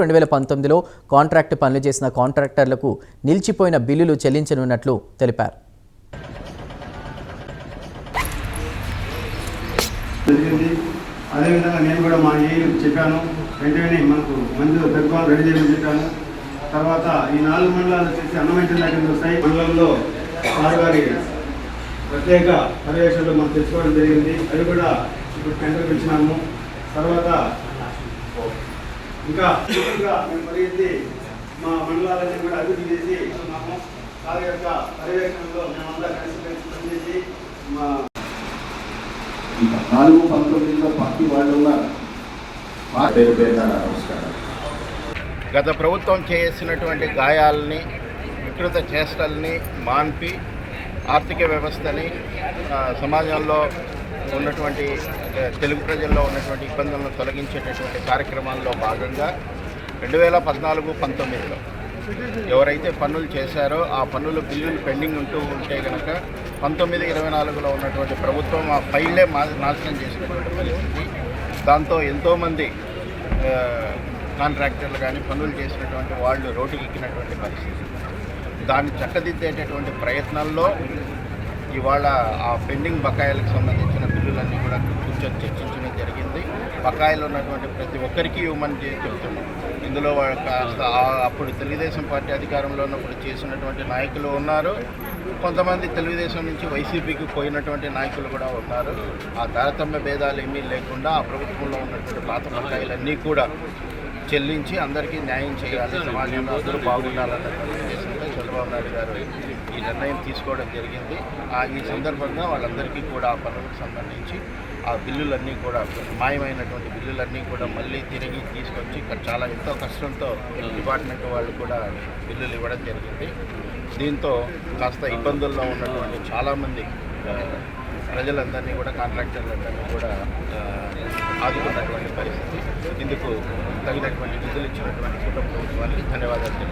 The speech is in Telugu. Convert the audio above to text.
రెండు వేల పంతొమ్మిదిలో కాంట్రాక్టు పనులు చేసిన కాంట్రాక్టర్లకు నిలిచిపోయిన బిల్లులు చెల్లించనున్నట్లు తెలిపారు. అదేవిధంగా నేను కూడా మా ఏ చెప్పాను. వెంటనే మనకు మందు పెట్టుకోవాలి రెడీ చేయమని చెప్పాను. తర్వాత ఈ నాలుగు మండలాలు వచ్చేసి అన్నమైన దగ్గర వస్తాయి మండలంలో సార్ గారి ప్రత్యేక పర్యవేక్షణలు మనం తెచ్చుకోవడం జరిగింది. అది కూడా ఇప్పుడు టెండర్ ఇచ్చినాము. తర్వాత ఇంకా ఇంకా మేము పరిగెత్తి మా మండలాలన్నీ కూడా అభివృద్ధి చేసి ఉన్నాము సార్ యొక్క పర్యవేక్షణలో మేమంతా కలిసి కలిసి పనిచేసి మా నాలుగు పంతొమ్మిదిలో పార్టీ వాళ్ళు పేరు పేరున నమస్కారం. గత ప్రభుత్వం చేసినటువంటి గాయాలని వికృత చేష్టల్ని మాన్పి ఆర్థిక వ్యవస్థని సమాజంలో ఉన్నటువంటి తెలుగు ప్రజల్లో ఉన్నటువంటి ఇబ్బందులను తొలగించేటటువంటి కార్యక్రమాల్లో భాగంగా రెండు వేల పద్నాలుగు పంతొమ్మిదిలో ఎవరైతే పన్నులు చేశారో ఆ పనులు బిల్లులు పెండింగ్ ఉంటూ ఉంటే కనుక పంతొమ్మిది ఇరవై నాలుగులో ఉన్నటువంటి ప్రభుత్వం ఆ ఫైళ్ళే మా నాశనం చేసినటువంటి పరిస్థితి. దాంతో ఎంతోమంది కాంట్రాక్టర్లు కానీ పనులు చేసినటువంటి వాళ్ళు రోడ్డుకి ఎక్కినటువంటి పరిస్థితి. దాన్ని చక్కదిద్దేటటువంటి ప్రయత్నంలో ఇవాళ ఆ పెండింగ్ బకాయిలకు సంబంధించి బిల్లులన్నీ కూడా కూర్చొని చర్చించడం జరిగింది. బకాయిలు ఉన్నటువంటి ప్రతి ఒక్కరికి ఇవ్వమని చెప్తున్నాం. ఇందులో కాస్త అప్పుడు తెలుగుదేశం పార్టీ అధికారంలో ఉన్నప్పుడు చేసినటువంటి నాయకులు ఉన్నారు. కొంతమంది తెలుగుదేశం నుంచి వైసీపీకి పోయినటువంటి నాయకులు కూడా ఉన్నారు. ఆ తారతమ్య భేదాలు ఏమీ లేకుండా ఆ ప్రభుత్వంలో ఉన్నటువంటి పాత బకాయిలన్నీ కూడా చెల్లించి అందరికీ న్యాయం చేయాలి. సమాజంలో అందరూ బాగుండాలన్న ఉద్దేశంతో చంద్రబాబు నాయుడు గారు. ఈ నిర్ణయం తీసుకోవడం జరిగింది. ఆ ఈ సందర్భంగా వాళ్ళందరికీ కూడా ఆ పనులకు సంబంధించి ఆ బిల్లులన్నీ కూడా మాయమైనటువంటి బిల్లులన్నీ కూడా మళ్ళీ తిరిగి తీసుకొచ్చి ఇక్కడ చాలా ఎంతో కష్టంతో డిపార్ట్మెంట్ వాళ్ళు కూడా బిల్లులు ఇవ్వడం జరిగింది. దీంతో కాస్త ఇబ్బందుల్లో ఉన్నటువంటి చాలామంది ప్రజలందరినీ కూడా కాంట్రాక్టర్లందరినీ కూడా ఆదుకున్నటువంటి పరిస్థితి. ఇందుకు తగినటువంటి నిధులు ఇచ్చినటువంటి కుటుంబ ప్రభుత్వానికి ధన్యవాదాలు